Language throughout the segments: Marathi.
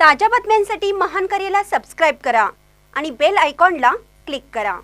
ताज्या बातम्यांसाठी महान करेला सबस्क्राईब करा आणि बेल आयकॉनला क्लिक करा.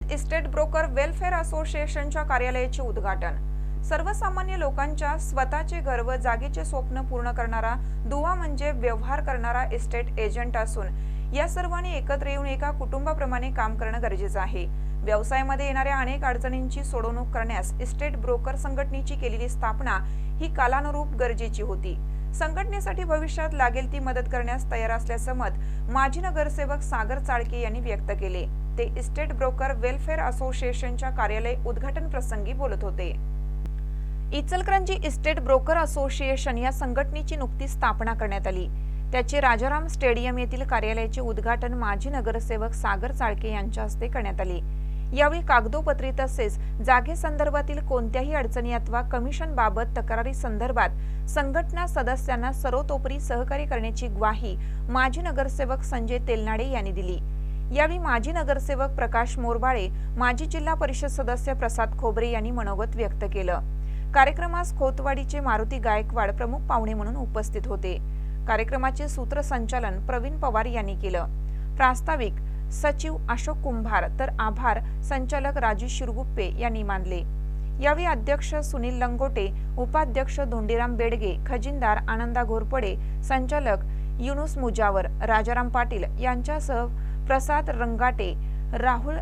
इस्टेट ब्रोकर वेलफेअर असोसिएशनच्या कार्यालयाचे उद्घाटन. सर्वसामान्य लोकांच्या स्वतःचे घर व जागेचे स्वप्न पूर्ण करणारा दुवा म्हणजे व्यवहार करणारा इस्टेट एजंट असून या सर्वांनी एकत्र येऊन एका कुटुंबाप्रमाणे काम करणं गरजेचं आहे. व्यवसायामध्ये येणाऱ्या अनेक अडचणींची सोडवणूक करण्यास इस्टेट ब्रोकर संघटनेची केलेली स्थापना ही कालानुरूप गरजेची होती. संघटनेसाठी भविष्यात लागेल ती मदत करण्यास तयार असल्याचं मत माजी नगरसेवक सागर चाळके यांनी व्यक्त केले. ते इस्टेट ब्रोकर वेलफेअर असोसिएशनच्या कार्यालय उद्घाटन प्रसंगी बोलत होते. इचलकरंजी इस्टेट ब्रोकर असोसिएशन या संघटनेची नुकतीच स्थापना करण्यात आली. त्याचे राजाराम स्टेडियम येथील कार्यालयाचे उद्घाटन माजी नगरसेवक सागर चाळके यांच्या हस्ते करण्यात आले. यावेळी कागदोपत्री तसेच जागेसंदर्भातील कोणत्याही अडचणी अथवा कमिशन बाबत तक्रारी संदर्भात संघटना सदस्यांना सर्वतोपरी सहकार्य करण्याची ग्वाही माजी नगरसेवक संजय तेलनाडे यांनी दिली. यावेळी माजी नगरसेवक प्रकाश मोरबाळे माजी जिल्हा परिषद सदस्य प्रसाद खोबरे यांनी मनोगत व्यक्त केलं. कार्यक्रमास खोतवाडीचे मारुती गायकवाड प्रमुख पाहुणे म्हणून उपस्थित होते. कार्यक्रमाचे सूत्रसंचालन प्रवीण पवार यांनी केलं. प्रास्ताविक सचिव अशोक कुंभार तर आभार संचालक राजू शिरगुप्पे यांनी मानले. यावेळी अध्यक्ष सुनील लंगोटे उपाध्यक्ष धोंडीराम बेडगे खजिनदार आनंदा घोरपडे संचालक युनुस मुजावर राजाराम पाटील यांच्यासह प्रसाद रंगाटे राहुल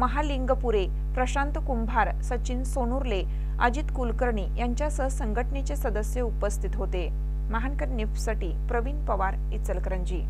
महालिंगपुरे प्रशांत कुंभार सचिन सोनुर्ले अजित कुलकर्णी यांच्यासह संघटनेचे सदस्य उपस्थित होते. महानकर निफ्टसाठी प्रवीण पवार इचलकरंजी.